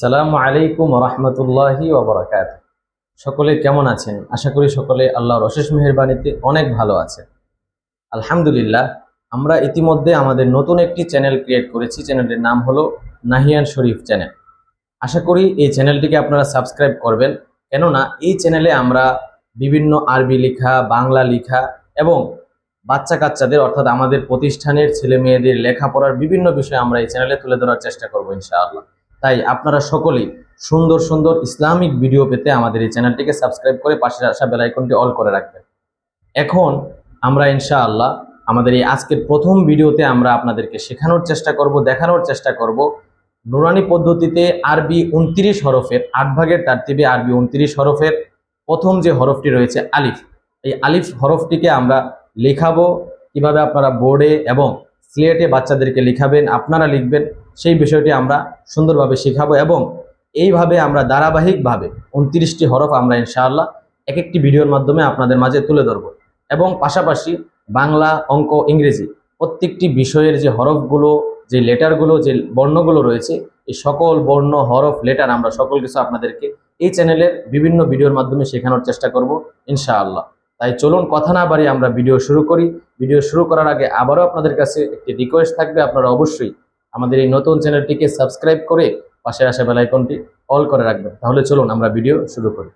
সালামু আলাইকুম রহমতুল্লাহি ওবরাকাত সকলে কেমন আছেন? আশা করি সকলে আল্লাহর অশেষ মেহেরবানিতে অনেক ভালো আছে আলহামদুলিল্লাহ, আমরা ইতিমধ্যে আমাদের নতুন একটি চ্যানেল ক্রিয়েট করেছি। চ্যানেলটির নাম হলো নাহিয়ান শরীফ চ্যানেল। আশা করি এই চ্যানেলটিকে আপনারা সাবস্ক্রাইব করবেন। কেননা, এই চ্যানেলে আমরা বিভিন্ন আরবি লেখা, বাংলা লেখা এবং বাচ্চা কাচ্চাদের অর্থাৎ আমাদের প্রতিষ্ঠানের ছেলে মেয়েদের লেখাপড়ার বিভিন্ন বিষয় আমরা এই চ্যানেলে তুলে ধরার চেষ্টা করব ইনশাআল্লাহ। তাই আপনারা সকলেই সুন্দর সুন্দর ইসলামিক ভিডিও পেতে আমাদের এই চ্যানেলটিকে সাবস্ক্রাইব করে পাশে আসা বেল আইকনটি অল করে রাখবেন। এখন আমরা ইনশাআল্লাহ আমাদের এই আজকের প্রথম ভিডিওতে আমরা আপনাদেরকে শেখানোর চেষ্টা করব, দেখানোর চেষ্টা করব। নুরানি পদ্ধতিতে আরবি উনত্রিশ হরফের, আট ভাগের তারতিবে আরবি উনত্রিশ হরফের প্রথম যে হরফটি রয়েছে আলিফ, এই আলিফ হরফটিকে আমরা লেখাবো। কীভাবে আপনারা বোর্ডে এবং স্লেটে বাচ্চাদেরকে লিখাবেন, আপনারা লিখবেন, সেই বিষয়টি আমরা সুন্দরভাবে শেখাবো এবং এইভাবে আমরা ধারাবাহিকভাবে উনত্রিশটি হরফ আমরা ইনশাআল্লাহ এক একটি ভিডিওর মাধ্যমে আপনাদের মাঝে তুলে ধরবো। এবং পাশাপাশি বাংলা অঙ্ক ইংরেজি প্রত্যেকটি বিষয়ের যে হরফগুলো, যে লেটারগুলো, যে বর্ণগুলো রয়েছে, এই সকল বর্ণ, হরফ, লেটার আমরা সকল কিছু আপনাদেরকে এই চ্যানেলের বিভিন্ন ভিডিওর মাধ্যমে শেখানোর চেষ্টা করব ইনশাআল্লাহ। তাই চলুন কথা না বাড়ি আমরা ভিডিও শুরু করি। ভিডিও শুরু করার আগে আবারও আপনাদের কাছে একটি রিকোয়েস্ট থাকবে। আপনারা অবশ্যই আমাদের এই নতুন চ্যানেলটিকে সাবস্ক্রাইব করে পাশে আসা বেলাইকনটি অল করে রাখবেন। তাহলে চলুন আমরা ভিডিও শুরু করি।